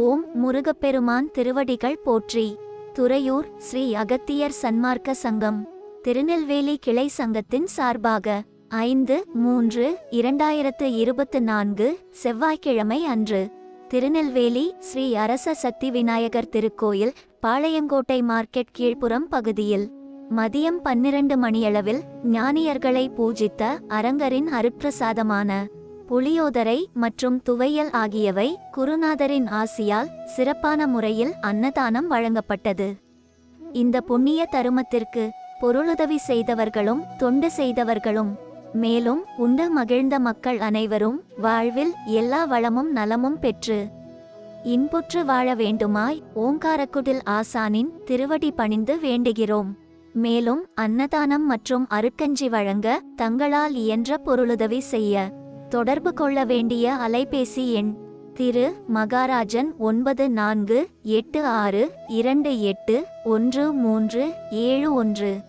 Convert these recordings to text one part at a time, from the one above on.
ஓம் முருகப்பெருமான் திருவடிகள் போற்றி. துறையூர் ஸ்ரீ அகத்தியர் சன்மார்க்க சங்கம். திருநெல்வேலி கிளை சங்கத்தின் சார்பாக ஐந்து மூன்று இரண்டாயிரத்து இருபத்து நான்கு செவ்வாய்க்கிழமை அன்று திருநெல்வேலி ஸ்ரீ அரச சக்தி விநாயகர் திருக்கோயில் பாளையங்கோட்டை மார்க்கெட் கீழ்ப்புறம் பகுதியில் மதியம் பன்னிரண்டு மணியளவில் ஞானியர்களை பூஜித்த அரங்கரின் அருட்பிரசாதமான புளியோதரை மற்றும் துவையல் ஆகியவை குருநாதரின் ஆசியால் சிறப்பான முறையில் அன்னதானம் வழங்கப்பட்டது. இந்த புண்ணிய தருமத்திற்கு பொருளுதவி செய்தவர்களும் தொண்டு செய்தவர்களும் மேலும் உண்டு மகிழ்ந்த மக்கள் அனைவரும் வாழ்வில் எல்லா வளமும் நலமும் பெற்று இன்புற்று வாழ வேண்டுமாய் ஓங்காரக்குடில் ஆசானின் திருவடி பணிந்து வேண்டுகிறோம். மேலும் அன்னதானம் மற்றும் அருட்கஞ்சி வழங்க தங்களால் இயன்ற பொருளுதவி செய்ய தொடர்பு கொள்ள வேண்டிய அலைபேசி எண் திரு மகாராஜன் ஒன்பது நான்கு எட்டு ஆறு இரண்டு எட்டு ஒன்று மூன்று ஏழு ஒன்று.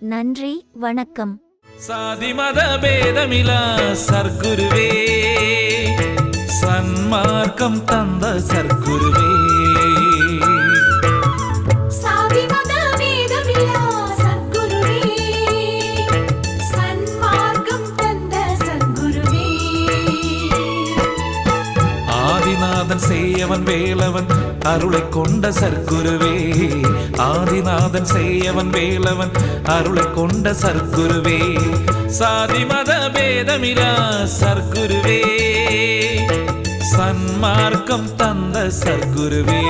நன்றி வணக்கம். சாதி மத பேதமிலா சர்க்குருவே. சன்மார்க்கம் தந்த சர்க்குருவே. ஆதிநாதன் செய்யவன் வேலவன் அருளை கொண்ட சர்க்குருவே. ஆதிநாதன் செய்யவன் வேலவன் அருளை கொண்ட சர்க்குருவே. சாதி மத பேதமிரா சர்க்குருவே. சன்மார்க்கம் தந்த சர்க்குருவே.